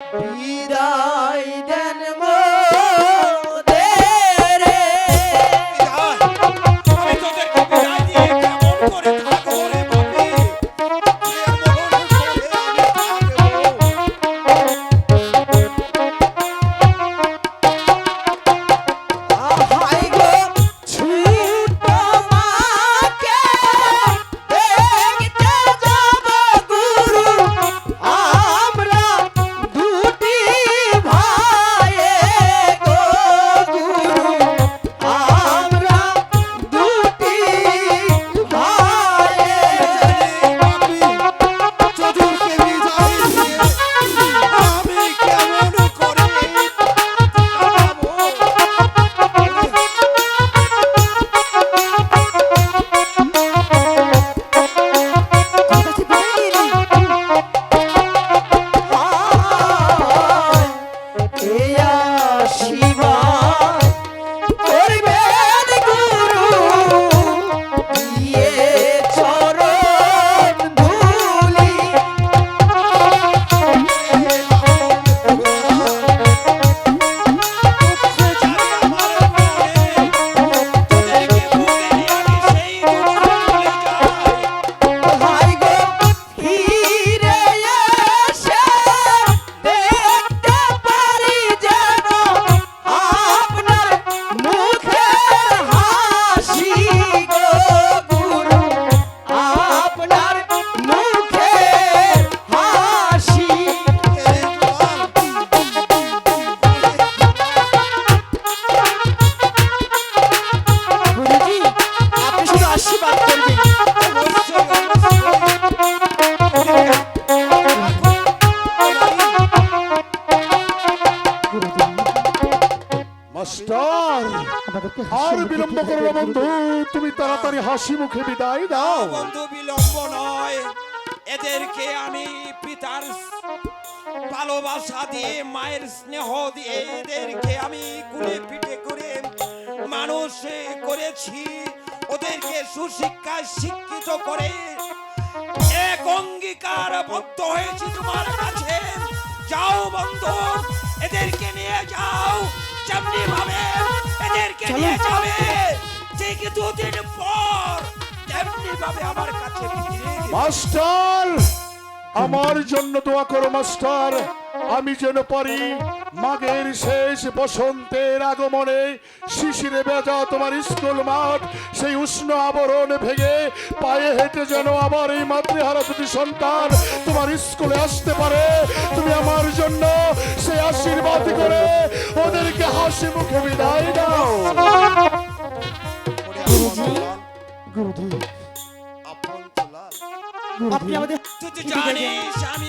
বিদায় মাস্টার আর বিলম্ব করো না বন্ধু তুমি তাড়াতাড়ি হাসি মুখে বিদায় দাও। বন্ধু বিলম্ব নয়। এদেরকে আমি পিতার ভালোবাসা দিয়ে মায়ের স্নেহ দিয়ে এদেরকে আমি কুলে পিঠে করে মানুষ করেছি। ওদেরকে সুশিক্ষায় শিক্ষিত করে এক অঙ্গীকার বদ্ধ হয়েছি তোমার কাছে। যাও বন্ধু যাও যেমনি ভাবে এদেরকে নিয়ে যাবে। ঠিক দুদিন পর তেমনি ভাবে আমার কাছে মাস্টার আমার জন্য দোয়া করো মাস্টার। আমি যেন পারি মাঘের শেষ বসন্তের আগমনে শিশিরে বেজা তোমার স্কুল মাঠ সেই উষ্ণ আবরণ ভেঙে পায়ে হেঁটে যেন আমার এই মাতৃহারা দুটি সন্তান তোমার স্কুলে আসতে পারে। তুমি আমার জন্য সেই আশীর্বাদ করে। ওদেরকে হাসি মুখে বিদায় দাও। গুরুদেব আপন আপনি আমাদের জানিস আমি